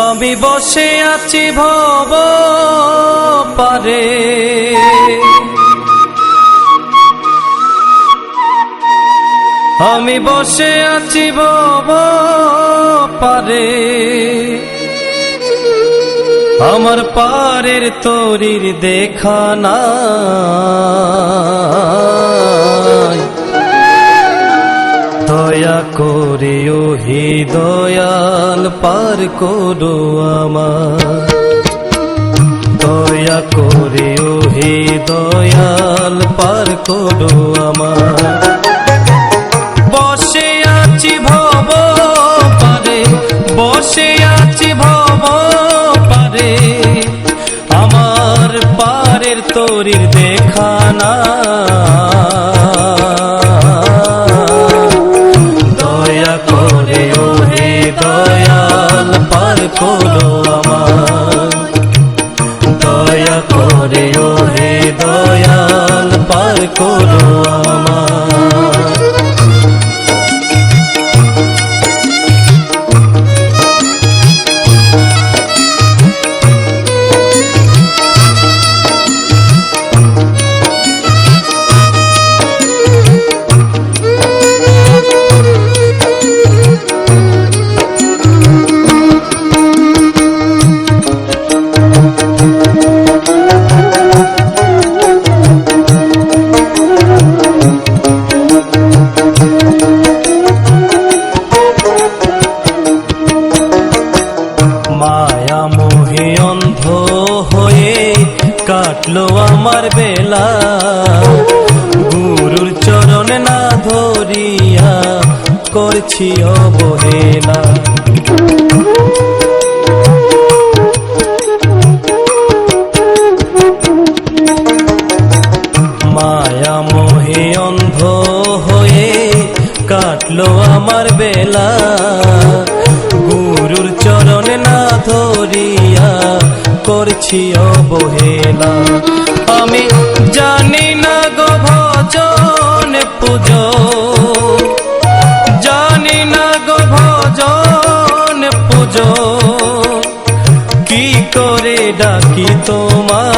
আমি বসে আছি ভব পারে আমি বসে আছি ভব পারে আমার পারের তরির দেখা নাই দয়া করে ও হে দয়াল, পার করো আমার দয়া করে ও হে দয়াল, পার করো আমার বসে আছি ভব পারে, বসে আছি ভব পারে। আমার পারের তরির দেখা পার ধরিয়া করছি অবহেলা। মায়া মোহে অন্ধ হয়ে কাটলো আমার বেলা। গুরুর চরণ না ধরিয়া করছি অবহেলা। আমি গো ভজন জানি না গো ভজন পুজো। কি করে ডাকি তোমায়?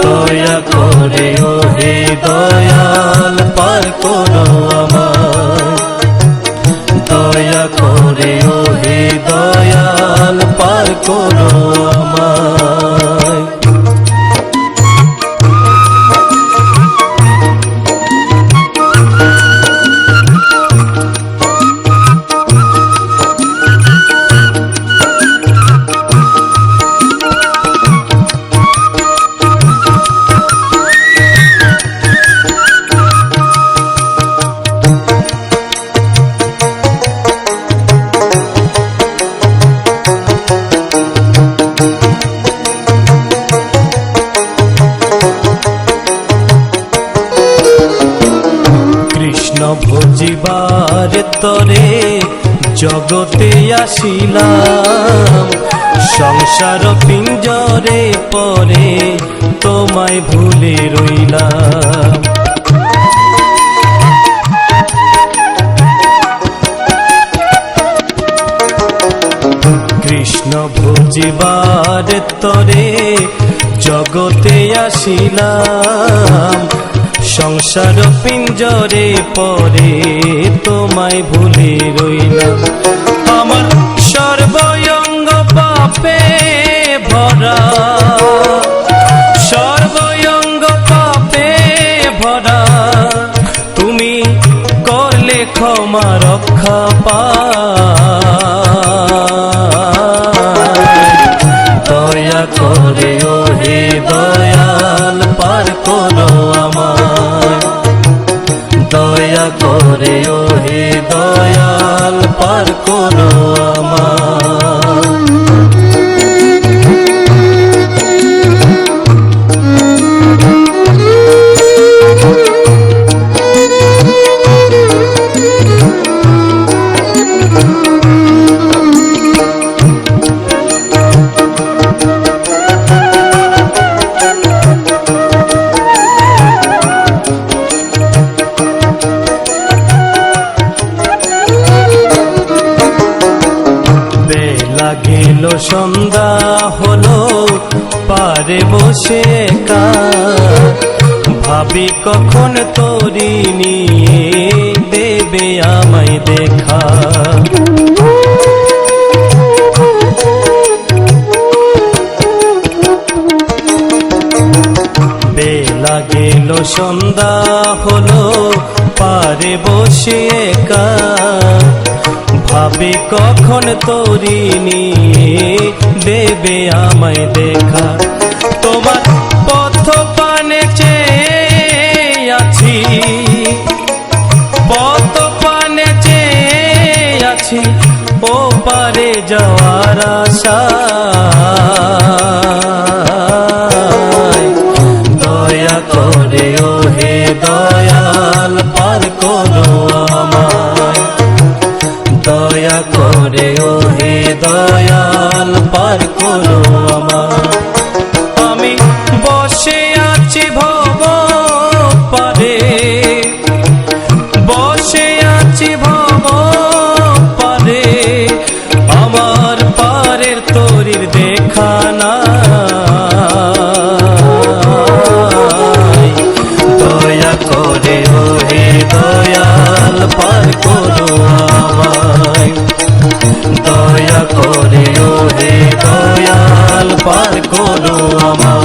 দয়া করে ও হে দয়াল পার করো আমায়। দয়া করে ও হে দয়াল পার করো ভজিবার তরে জগতে আসিলাম। সংসার পিঞ্জরে পরে তোমায় ভুলে রইলাম। কৃষ্ণ ভজিবার তরে জগতে আসিলাম। সংসার পিঞ্জরে পরে তোমায় ভুলে রইলাম। আমার সর্বঙ্গ পাপে ভরা। সর্বঙ্গ পাপে ভরা। তুমি করলে ক্ষমা রক্ষা পা সন্ধ্যা হলো, পারে বসে একা। ভাবি কখন তোরি নিয়ে দেবে আমায় দেখা। বেলা গেল, সন্ধ্যা হলো, পারে বসে একা। ভাবি কখন তোরি নিয়ে দেবে আমায় দেখা। তোমার পথ পানে চেয়ে আছি, পথ পানে চেয়ে আছি ও পারে যাওয়ার আশা। করো